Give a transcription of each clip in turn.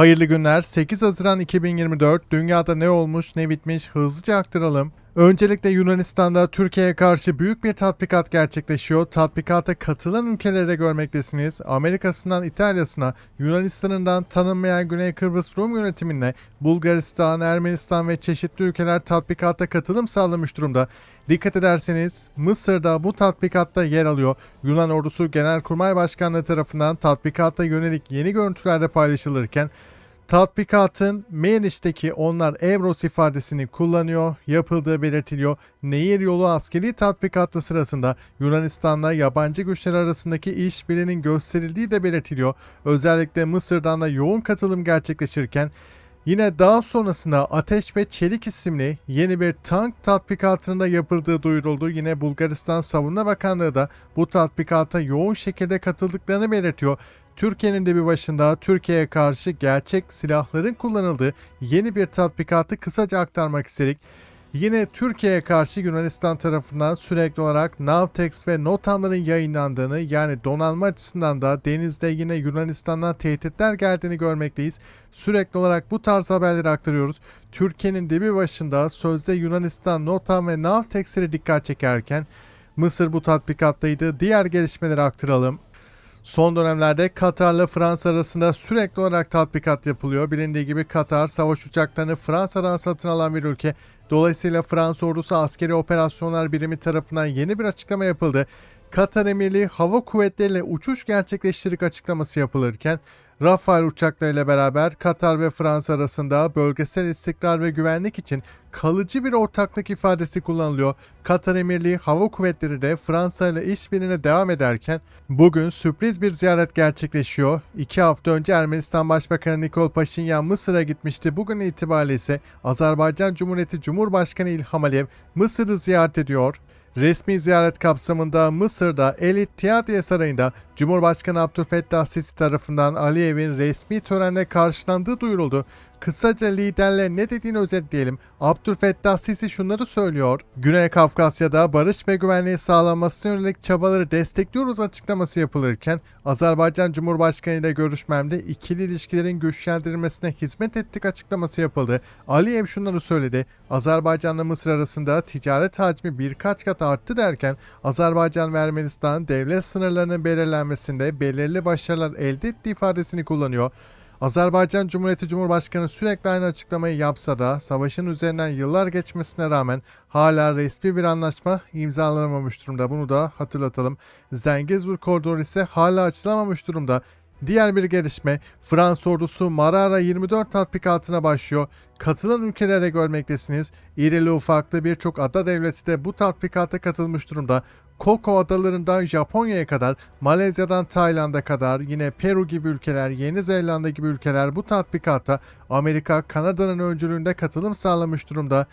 Hayırlı günler. 8 Haziran 2024 dünyada ne olmuş ne bitmiş hızlıca aktaralım. Öncelikle Yunanistan'da Türkiye'ye karşı büyük bir tatbikat gerçekleşiyor. Tatbikata katılan ülkelere görmektesiniz. Amerika'sından İtalya'sına, Yunanistan'ından tanınmayan Güney Kıbrıs Rum yönetimine, Bulgaristan, Ermenistan ve çeşitli ülkeler tatbikata katılım sağlamış durumda. Dikkat ederseniz Mısır'da bu tatbikatta yer alıyor. Yunan ordusu Genelkurmay Başkanlığı tarafından tatbikata yönelik yeni görüntülerde paylaşılırken Tatbikatın Meriç'teki onlar Evros ifadesini kullanıyor, yapıldığı belirtiliyor. Nehir yolu askeri tatbikatı sırasında Yunanistan'la yabancı güçler arasındaki işbirliğinin gösterildiği de belirtiliyor. Özellikle Mısır'dan da yoğun katılım gerçekleşirken Yine daha sonrasında Ateş ve Çelik isimli yeni bir tank tatbikatının yapıldığı duyuruldu. Yine Bulgaristan Savunma Bakanlığı da bu tatbikata yoğun şekilde katıldıklarını belirtiyor. Türkiye'nin de bir başında Türkiye'ye karşı gerçek silahların kullanıldığı yeni bir tatbikatı kısaca aktarmak istedik. Yine Türkiye'ye karşı Yunanistan tarafından sürekli olarak Navtex ve NOTAM'ların yayınlandığını yani donanma açısından da denizde yine Yunanistan'dan tehditler geldiğini görmekteyiz. Sürekli olarak bu tarz haberleri aktarıyoruz. Türkiye'nin de bir başında sözde Yunanistan, NOTAM ve Navtex'lere dikkat çekerken Mısır bu tatbikattaydı. Diğer gelişmeleri aktaralım. Son dönemlerde Katar'la Fransa arasında sürekli olarak tatbikat yapılıyor. Bilindiği gibi Katar savaş uçaklarını Fransa'dan satın alan bir ülke. Dolayısıyla Fransa ordusu askeri operasyonlar birimi tarafından yeni bir açıklama yapıldı. Katar Emirliği Hava Kuvvetleri ile uçuş gerçekleştirdik açıklaması yapılırken Rafale uçaklarıyla beraber Katar ve Fransa arasında bölgesel istikrar ve güvenlik için kalıcı bir ortaklık ifadesi kullanılıyor. Katar Emirliği Hava Kuvvetleri de Fransa ile işbirliğine devam ederken bugün sürpriz bir ziyaret gerçekleşiyor. İki hafta önce Ermenistan Başbakanı Nikol Paşinyan Mısır'a gitmişti. Bugün itibariyle ise Azerbaycan Cumhuriyeti Cumhurbaşkanı İlham Aliyev Mısır'ı ziyaret ediyor. Resmi ziyaret kapsamında Mısır'da El İttihadiye Sarayı'nda Cumhurbaşkanı Abdülfettah Sisi tarafından Aliyev'in resmi törenle karşılandığı duyuruldu. Kısaca liderle ne dediğini özetleyelim. Abdülfettah Sisi şunları söylüyor. Güney Kafkasya'da barış ve güvenliği sağlanmasına yönelik çabaları destekliyoruz açıklaması yapılırken Azerbaycan Cumhurbaşkanı ile görüşmemde ikili ilişkilerin güçlendirilmesine hizmet ettik açıklaması yapıldı. Aliyev şunları söyledi. Azerbaycanla Mısır arasında ticaret hacmi birkaç kat arttı derken Azerbaycan ve Ermenistan devlet sınırlarının belirlenmesinde belirli başarılar elde ettiği ifadesini kullanıyor. Azerbaycan Cumhuriyeti Cumhurbaşkanı sürekli aynı açıklamayı yapsa da savaşın üzerinden yıllar geçmesine rağmen hala resmi bir anlaşma imzalanamamış durumda. Bunu da hatırlatalım. Zengezur koridoru ise hala açılamamış durumda. Diğer bir gelişme Fransız ordusu Marara 24 tatbikatına başlıyor. Katılan ülkelere görmektesiniz. İrili ufaklı birçok ada devleti de bu tatbikata katılmış durumda. Koko adalarından Japonya'ya kadar, Malezya'dan Tayland'a kadar yine Peru gibi ülkeler, Yeni Zelanda gibi ülkeler bu tatbikata Amerika, Kanada'nın öncülüğünde katılım sağlamış durumda.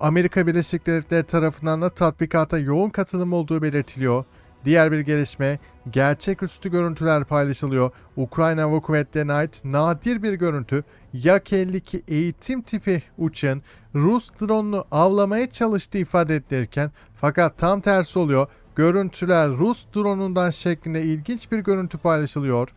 Amerika Birleşik Devletleri tarafından da tatbikata yoğun katılım olduğu belirtiliyor. Diğer bir gelişme, gerçeküstü görüntüler paylaşılıyor. Ukrayna Hava Kuvvetleri'ne ait nadir bir görüntü, Yak-52 eğitim tipi uçağın Rus drone'unu avlamaya çalıştığı ifade edilirken fakat tam tersi oluyor. Görüntüler Rus drone'undan şeklinde ilginç bir görüntü paylaşılıyor.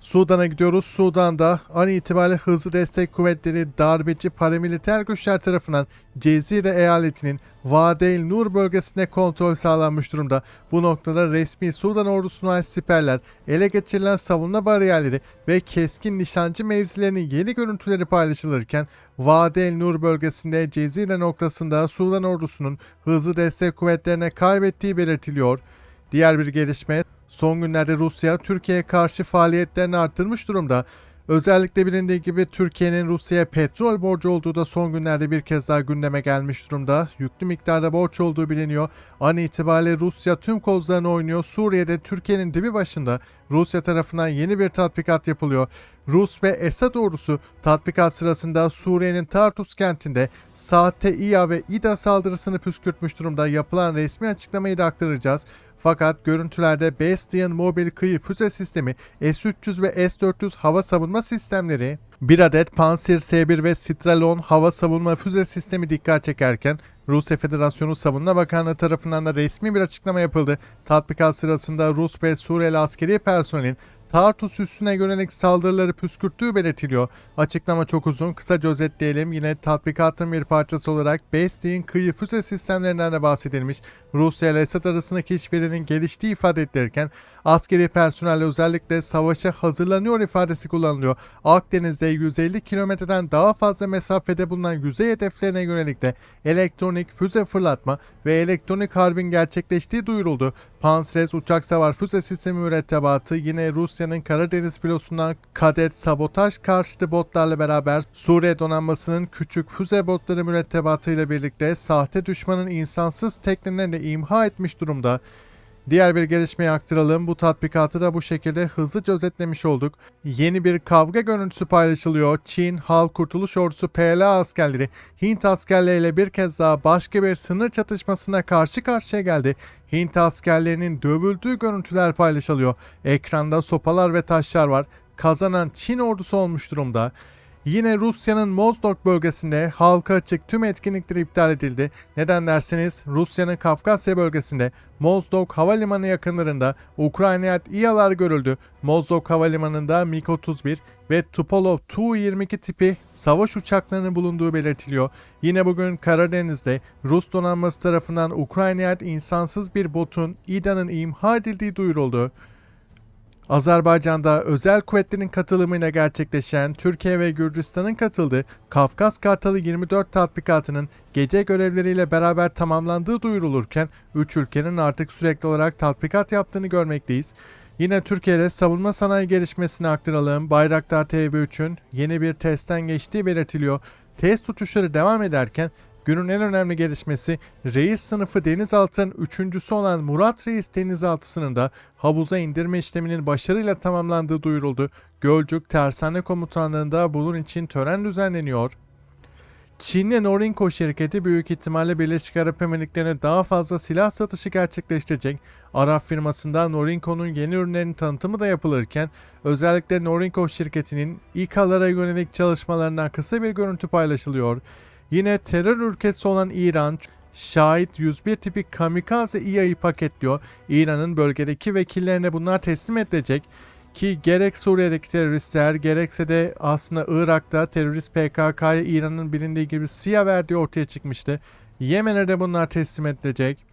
Sudan'a gidiyoruz. Sudan'da an itibariyle hızlı destek kuvvetleri darbeci paramiliter güçler tarafından Cezire eyaletinin Vadel Nur bölgesine kontrol sağlanmış durumda. Bu noktada resmi Sudan ordusuna ait siperler, ele geçirilen savunma bariyerleri ve keskin nişancı mevzilerinin yeni görüntüleri paylaşılırken Vadel Nur bölgesinde Cezire noktasında Sudan ordusunun hızlı destek kuvvetlerine kaybettiği belirtiliyor. Diğer bir gelişme Son günlerde Rusya Türkiye'ye karşı faaliyetlerini artırmış durumda. Özellikle bilindiği gibi Türkiye'nin Rusya'ya petrol borcu olduğu da son günlerde bir kez daha gündeme gelmiş durumda. Yüklü miktarda borç olduğu biliniyor. An itibariyle Rusya tüm kozlarını oynuyor. Suriye'de Türkiye'nin dibi başında Rusya tarafından yeni bir tatbikat yapılıyor. Rus ve Esad ordusu tatbikat sırasında Suriye'nin Tartus kentinde sahte İA ve İDA saldırısını püskürtmüş durumda. Yapılan resmi açıklamayı da aktaracağız. Fakat görüntülerde Bastion mobil kıyı füze sistemi, S-300 ve S-400 hava savunma sistemleri, bir adet Panzer S-1 ve Stralon hava savunma füze sistemi dikkat çekerken Rusya Federasyonu Savunma Bakanlığı tarafından da resmi bir açıklama yapıldı. Tatbikat sırasında Rus ve Suriyeli askeri personelin Tartus üssüne yönelik saldırıları püskürttüğü belirtiliyor. Açıklama çok uzun. Kısaca özetleyelim. Yine tatbikatın bir parçası olarak Besti'nin kıyı füze sistemlerinden de bahsedilmiş. Rusya ile Esad arasındaki işbirliğinin geliştiği ifade edilirken askeri personelle özellikle savaşa hazırlanıyor ifadesi kullanılıyor. Akdeniz'de 150 kilometreden daha fazla mesafede bulunan yüzey hedeflerine yönelik de elektronik füze fırlatma ve elektronik harbin gerçekleştiği duyuruldu. Pansres uçak savar füze sistemi mürettebatı yine Rusya'nın Karadeniz filosundan kadet sabotaj karşıtı botlarla beraber Suriye donanmasının küçük füze botları mürettebatıyla birlikte sahte düşmanın insansız teknelerini imha etmiş durumda. Diğer bir gelişmeyi aktaralım. Bu tatbikatı da bu şekilde hızlıca özetlemiş olduk. Yeni bir kavga görüntüsü paylaşılıyor. Çin Halk Kurtuluş Ordusu PLA askerleri Hint askerleriyle bir kez daha başka bir sınır çatışmasına karşı karşıya geldi. Hint askerlerinin dövüldüğü görüntüler paylaşılıyor. Ekranda sopalar ve taşlar var. Kazanan Çin ordusu olmuş durumda. Yine Rusya'nın Mozdok bölgesinde halka açık tüm etkinlikler iptal edildi. Neden derseniz Rusya'nın Kafkasya bölgesinde Mozdok Havalimanı yakınlarında Ukrayna'ya ait İHA'lar görüldü. Mozdok Havalimanı'nda MiG-31 ve Tupolev Tu-22 tipi savaş uçaklarının bulunduğu belirtiliyor. Yine bugün Karadeniz'de Rus donanması tarafından Ukrayna'ya insansız bir botun İDA'nın imha edildiği duyuruldu. Azerbaycan'da özel kuvvetlerin katılımıyla gerçekleşen Türkiye ve Gürcistan'ın katıldığı Kafkas Kartalı 24 tatbikatının gece görevleriyle beraber tamamlandığı duyurulurken 3 ülkenin artık sürekli olarak tatbikat yaptığını görmekteyiz. Yine Türkiye'de savunma sanayi gelişmesini aktaralım. Bayraktar TB3'ün yeni bir testten geçtiği belirtiliyor. Test uçuşları devam ederken Günün en önemli gelişmesi Reis sınıfı denizaltının üçüncüsü olan Murat Reis denizaltısının da havuza indirme işleminin başarıyla tamamlandığı duyuruldu. Gölcük Tersane Komutanlığı'nda bunun için tören düzenleniyor. Çin'le Norinco şirketi büyük ihtimalle Birleşik Arap Emirlikleri'ne daha fazla silah satışı gerçekleştirecek. Arap firmasından Norinco'nun yeni ürünlerinin tanıtımı da yapılırken özellikle Norinco şirketinin İKA'lara yönelik çalışmalarından kısa bir görüntü paylaşılıyor. Yine terör ülkesi olan İran, Şahit 101 tipi kamikaze İHA'yı paketliyor. İran'ın bölgedeki vekillerine bunlar teslim edilecek. Ki gerek Suriye'deki teröristler gerekse de aslında Irak'ta terörist PKK'ya İran'ın bilindiği gibi siyah verdiği ortaya çıkmıştı. Yemen'e de bunlar teslim edilecek.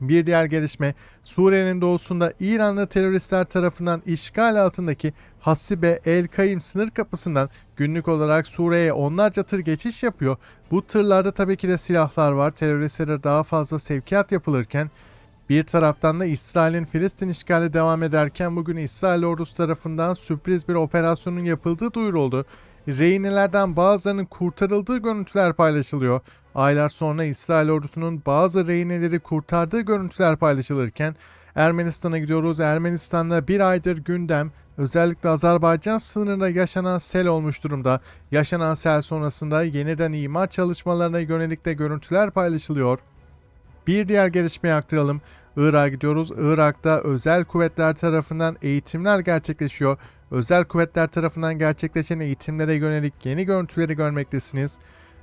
Bir diğer gelişme Suriye'nin doğusunda İranlı teröristler tarafından işgal altındaki Hasibe El Kaim sınır kapısından günlük olarak Suriye'ye onlarca tır geçiş yapıyor. Bu tırlarda tabii ki de silahlar var. Teröristlere daha fazla sevkiyat yapılırken bir taraftan da İsrail'in Filistin işgali devam ederken bugün İsrail ordusu tarafından sürpriz bir operasyonun yapıldığı duyuruldu. Rehinelerden bazılarının kurtarıldığı görüntüler paylaşılıyor. Aylar sonra İsrail ordusunun bazı rehineleri kurtardığı görüntüler paylaşılırken Ermenistan'a gidiyoruz. Ermenistan'da bir aydır gündem özellikle Azerbaycan sınırında yaşanan sel olmuş durumda. Yaşanan sel sonrasında yeniden imar çalışmalarına yönelik de görüntüler paylaşılıyor. Bir diğer gelişmeyi aktaralım. Irak'a gidiyoruz. Irak'ta özel kuvvetler tarafından eğitimler gerçekleşiyor. Özel kuvvetler tarafından gerçekleşen eğitimlere yönelik yeni görüntüleri görmektesiniz.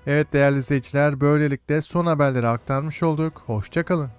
Evet değerli izleyiciler böylelikle son haberleri aktarmış olduk. Hoşçakalın.